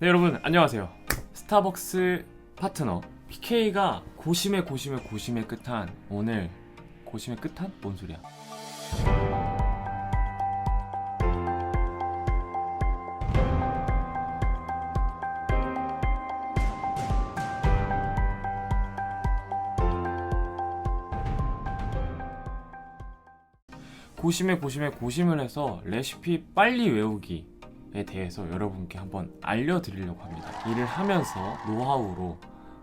네 여러분 안녕하세요. 스타벅스 파트너. PK가 고심의 고심의 고심의 끝한 오늘. 고심의 끝한? 뭔 소리야? 고심의 고심의 고심을 해서 레시피 빨리 외우기 에 대해서 여러분께 한번 알려드리려고 합니다. 일을 하면서 노하우로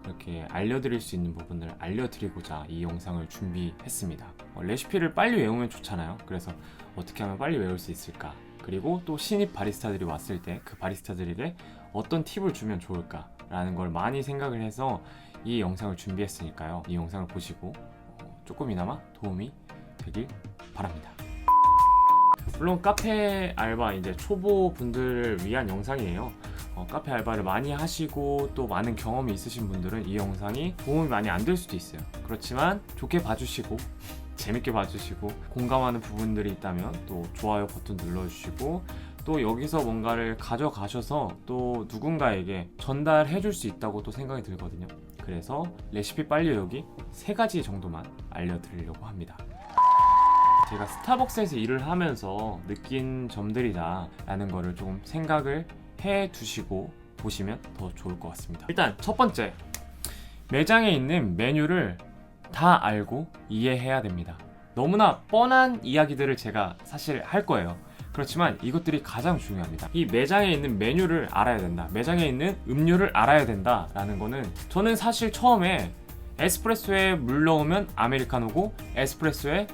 이렇게 알려드릴 수 있는 부분을 알려드리고자 이 영상을 준비했습니다. 어, 레시피를 빨리 외우면 좋잖아요. 그래서 어떻게 하면 빨리 외울 수 있을까? 그리고 또 신입 바리스타들이 왔을 때 그 바리스타들에게 어떤 팁을 주면 좋을까라는 걸 많이 생각을 해서 이 영상을 준비했으니까요. 이 영상을 보시고 어, 조금이나마 도움이 되길 바랍니다. 물론 카페 알바 이제 초보 분들을 위한 영상이에요. 어, 카페 알바를 많이 하시고 또 많은 경험이 있으신 분들은 이 영상이 도움이 많이 안 될 수도 있어요. 그렇지만 좋게 봐주시고 재밌게 봐주시고 공감하는 부분들이 있다면 또 좋아요 버튼 눌러주시고 또 여기서 뭔가를 가져가셔서 또 누군가에게 전달해 줄 수 있다고 또 생각이 들거든요. 그래서 레시피 빨리 외우기 세 가지 정도만 알려드리려고 합니다. 제가 스타벅스에서 일을 하면서 느낀 점들이다라는 거를 조금 생각을 해 두시고 보시면 더 좋을 것 같습니다. 일단 첫 번째 매장에 있는 메뉴를 다 알고 이해해야 됩니다. 너무나 뻔한 이야기들을 제가 사실 할 거예요. 그렇지만 이것들이 가장 중요합니다. 이 매장에 있는 메뉴를 알아야 된다. 매장에 있는 음료를 알아야 된다라는 거는 저는 사실 처음에 에스프레소에 물 넣으면 아메리카노고 에스프레소에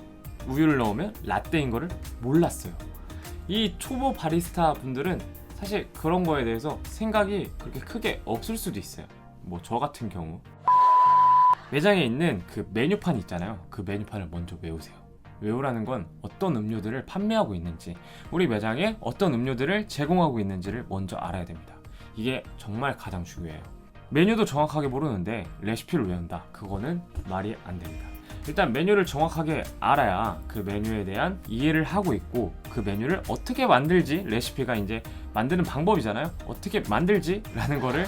우유를 넣으면 라떼인 거를 몰랐어요. 이 초보 바리스타 분들은 사실 그런 거에 대해서 생각이 그렇게 크게 없을 수도 있어요. 뭐 저 같은 경우 매장에 있는 그 메뉴판 있잖아요. 그 메뉴판을 먼저 외우세요. 외우라는 건 어떤 음료들을 판매하고 있는지, 우리 매장에 어떤 음료들을 제공하고 있는지를 먼저 알아야 됩니다. 이게 정말 가장 중요해요. 메뉴도 정확하게 모르는데 레시피를 외운다. 그거는 말이 안 됩니다. 일단 메뉴를 정확하게 알아야 그 메뉴에 대한 이해를 하고 있고 그 메뉴를 어떻게 만들지 레시피가 이제 만드는 방법이잖아요. 어떻게 만들지 라는 거를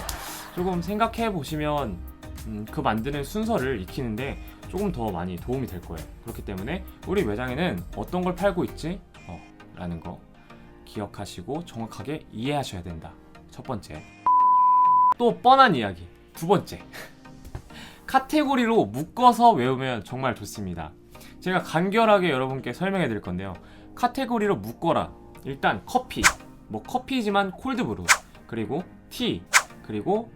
조금 생각해 보시면 음, 그 만드는 순서를 익히는데 조금 더 많이 도움이 될 거예요. 그렇기 때문에 우리 매장에는 어떤 걸 팔고 있지? 어, 라는 거 기억하시고 정확하게 이해하셔야 된다. 첫 번째. 또 뻔한 이야기. 두 번째. 카테고리로 묶어서 외우면 정말 좋습니다. 제가 간결하게 여러분께 설명해 드릴 건데요. 카테고리로 묶어라. 일단 커피. 뭐 커피지만 콜드브루. 그리고 티. 그리고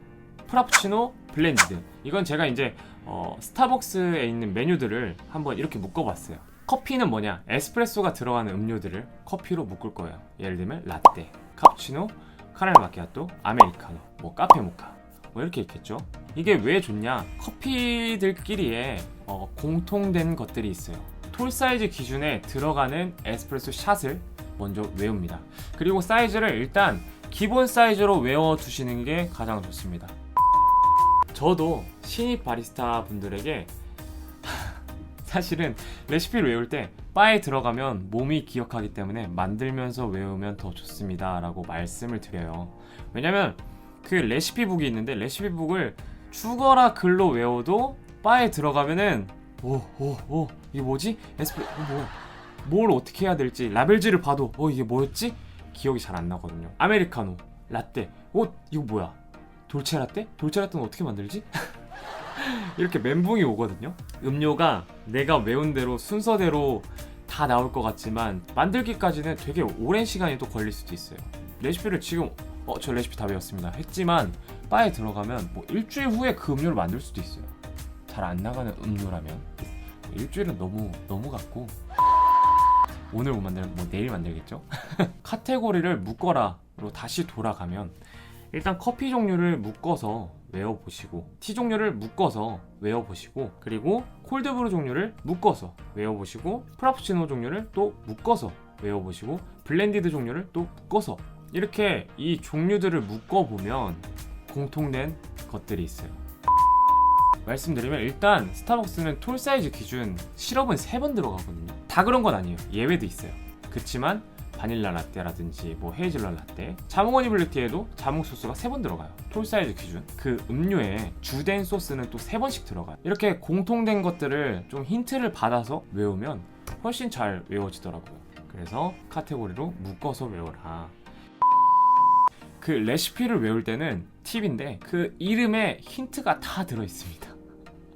프라푸치노 블렌디드. 이건 제가 이제 어, 스타벅스에 있는 메뉴들을 한번 이렇게 묶어봤어요. 커피는 뭐냐? 에스프레소가 들어가는 음료들을 커피로 묶을 거예요. 예를 들면 라떼, 카푸치노, 카라멜 마키아토, 아메리카노, 뭐 카페 모카. 뭐 이렇게 있겠죠. 이게 왜 좋냐? 커피들끼리의 어, 공통된 것들이 있어요. 톨 사이즈 기준에 들어가는 에스프레소 샷을 먼저 외웁니다. 그리고 사이즈를 일단 기본 사이즈로 외워 두시는 게 가장 좋습니다. 저도 신입 바리스타 분들에게 사실은 레시피를 외울 때 바에 들어가면 몸이 기억하기 때문에 만들면서 외우면 더 좋습니다 라고 말씀을 드려요 왜냐면 그 레시피북이 있는데 레시피북을 죽어라 글로 외워도 바에 들어가면은 오 오 오 이게 뭐지? 에스프레 어, 뭐, 뭘 어떻게 해야 될지 라벨지를 봐도 어 이게 뭐였지? 기억이 잘 안 나거든요 아메리카노 라떼 어 이거 뭐야 돌체 라떼? 돌체 라떼는 어떻게 만들지? 이렇게 멘붕이 오거든요. 음료가 내가 외운 대로 순서대로 다 나올 것 같지만 만들기까지는 되게 오랜 시간이 또 걸릴 수도 있어요. 레시피를 지금 어 저 레시피 다 외웠습니다 했지만 바에 들어가면 뭐 일주일 후에 그 음료를 만들 수도 있어요. 잘 안 나가는 음료라면 일주일은 너무 너무 같고 오늘 못 만들면 뭐 내일 만들겠죠? 카테고리를 묶어라로 다시 돌아가면 일단 커피 종류를 묶어서 외워보시고 티 종류를 묶어서 외워보시고 그리고 콜드브루 종류를 묶어서 외워보시고 프라푸치노 종류를 또 묶어서 외워보시고 블렌디드 종류를 또 묶어서 이렇게 이 종류들을 묶어보면 공통된 것들이 있어요. 말씀드리면 일단 스타벅스는 톨 사이즈 기준 시럽은 3번 들어가거든요. 다 그런 건 아니에요. 예외도 있어요. 그렇지만 바닐라 라떼라든지 뭐 헤이즐넛 라떼 자몽 허니 블랙티에도 자몽 소스가 세번 들어가요. 톨 사이즈 기준. 그 음료에 주된 소스는 또세 번씩 들어가요. 이렇게 공통된 것들을 좀 힌트를 받아서 외우면 훨씬 잘 외워지더라고요. 그래서 카테고리로 묶어서 외워라 그 레시피를 외울 때는 팁인데 그 이름에 힌트가 다 들어 있습니다.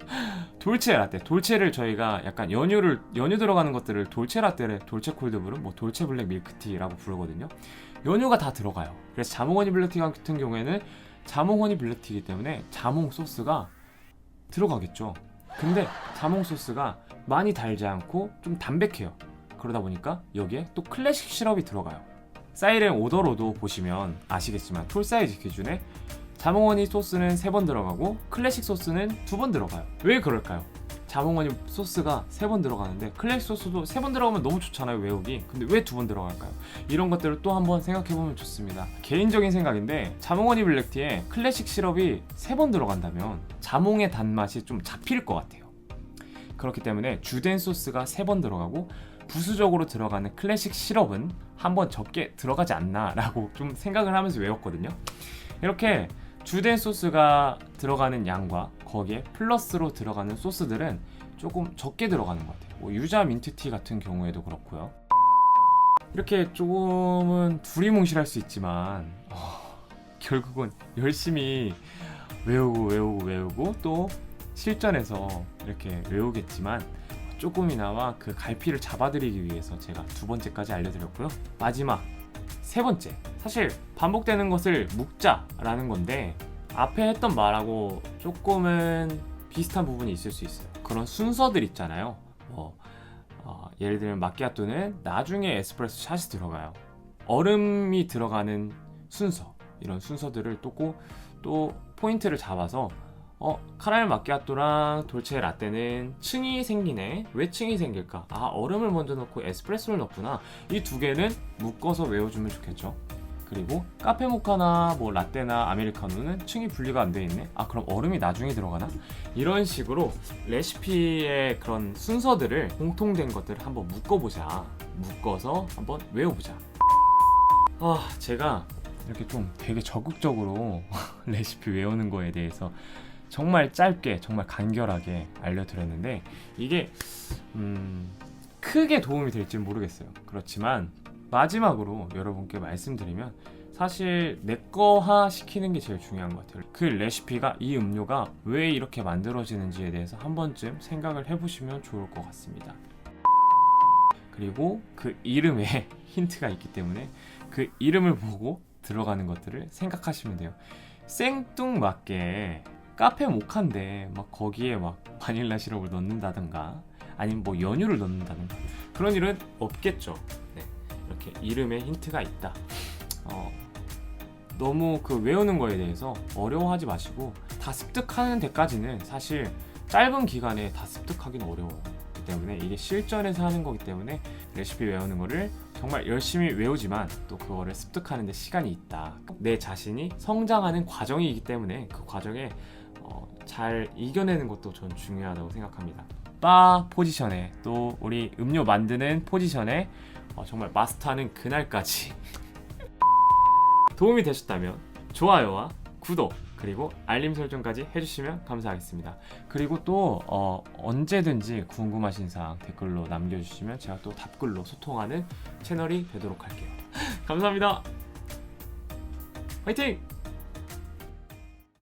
돌체 라떼, 돌체를 저희가 약간 연유를 연유 들어가는 것들을 돌체 라떼를 돌체 콜드브루, 뭐 돌체 블랙 밀크티라고 부르거든요. 연유가 다 들어가요. 그래서 자몽 허니 블랙티 같은 경우에는 자몽 허니 블랙티이기 때문에 자몽 소스가 들어가겠죠. 근데 자몽 소스가 많이 달지 않고 좀 담백해요. 그러다 보니까 여기에 또 클래식 시럽이 들어가요. 사이렌 오더로도 보시면 아시겠지만 톨 사이즈 기준에 자몽원이 소스는 세번 들어가고 클래식 소스는 두번 들어가요. 왜 그럴까요? 자몽원이 소스가 세번 들어가는데 클래식 소스도 세번 들어가면 너무 좋잖아요 외우기. 근데 왜두번 들어갈까요? 이런 것들을 또 한번 생각해 보면 좋습니다. 개인적인 생각인데 자몽원이 블랙티에 클래식 시럽이 세번 들어간다면 자몽의 단맛이 좀 잡힐 것 같아요. 그렇기 때문에 주된 소스가 세번 들어가고 부수적으로 들어가는 클래식 시럽은 한 번 적게 들어가지 않나라고 좀 생각을 하면서 외웠거든요. 이렇게 주된 소스가 들어가는 양과 거기에 플러스로 들어가는 소스들은 조금 적게 들어가는 것 같아요. 뭐 유자 민트티 같은 경우에도 그렇고요. 이렇게 조금은 두리뭉실할 수 있지만 어, 결국은 열심히 외우고 외우고 외우고 또 실전에서 이렇게 외우겠지만 조금이나마 그 갈피를 잡아드리기 위해서 제가 두 번째까지 알려드렸고요. 마지막 세 번째 사실 반복되는 것을 묵자라는 건데 앞에 했던 말하고 조금은 비슷한 부분이 있을 수 있어요. 그런 순서들 있잖아요. 뭐 어, 예를 들면 마키아토는 나중에 에스프레소 샷이 들어가요. 얼음이 들어가는 순서 이런 순서들을 또고 또 포인트를 잡아서 어 카라멜 마키아토랑 돌체 라떼는 층이 생기네. 왜 층이 생길까? 아 얼음을 먼저 넣고 에스프레소를 넣구나. 이 두 개는 묶어서 외워주면 좋겠죠. 그리고 카페 모카나 뭐 라떼나 아메리카노는 층이 분리가 안 돼 있네. 아 그럼 얼음이 나중에 들어가나? 이런 식으로 레시피의 그런 순서들을 공통된 것들을 한번 묶어보자. 묶어서 한번 외워보자. 아 제가 이렇게 좀 되게 적극적으로 레시피 외우는 거에 대해서 정말 짧게 정말 간결하게 알려드렸는데 이게 음, 크게 도움이 될지 모르겠어요. 그렇지만 마지막으로 여러분께 말씀드리면 사실 내거화 시키는 게 제일 중요한 것 같아요. 그 레시피가 이 음료가 왜 이렇게 만들어지는지에 대해서 한 번쯤 생각을 해보시면 좋을 것 같습니다. 그리고 그 이름에 힌트가 있기 때문에 그 이름을 보고 들어가는 것들을 생각하시면 돼요. 생뚱맞게 카페 모카인데 막 거기에 막 바닐라 시럽을 넣는다든가 아니면 뭐 연유를 넣는다든가 그런 일은 없겠죠. 네, 이렇게 이름에 힌트가 있다. 어, 너무 그 외우는 거에 대해서 어려워하지 마시고 다 습득하는 데까지는 사실 짧은 기간에 다 습득하기는 어려워요. 그렇기 때문에 이게 실전에서 하는 거기 때문에 레시피 외우는 거를 정말 열심히 외우지만 또 그거를 습득하는 데 시간이 있다. 내 자신이 성장하는 과정이기 때문에 그 과정에 어, 잘 이겨내는 것도 전 중요하다고 생각합니다. 바 포지션에 또 우리 음료 만드는 포지션에 어, 정말 마스터하는 그날까지 도움이 되셨다면 좋아요와 구독 그리고 알림 설정까지 해주시면 감사하겠습니다. 그리고 또 어, 언제든지 궁금하신 사항 댓글로 남겨주시면 제가 또 답글로 소통하는 채널이 되도록 할게요. 감사합니다. 화이팅!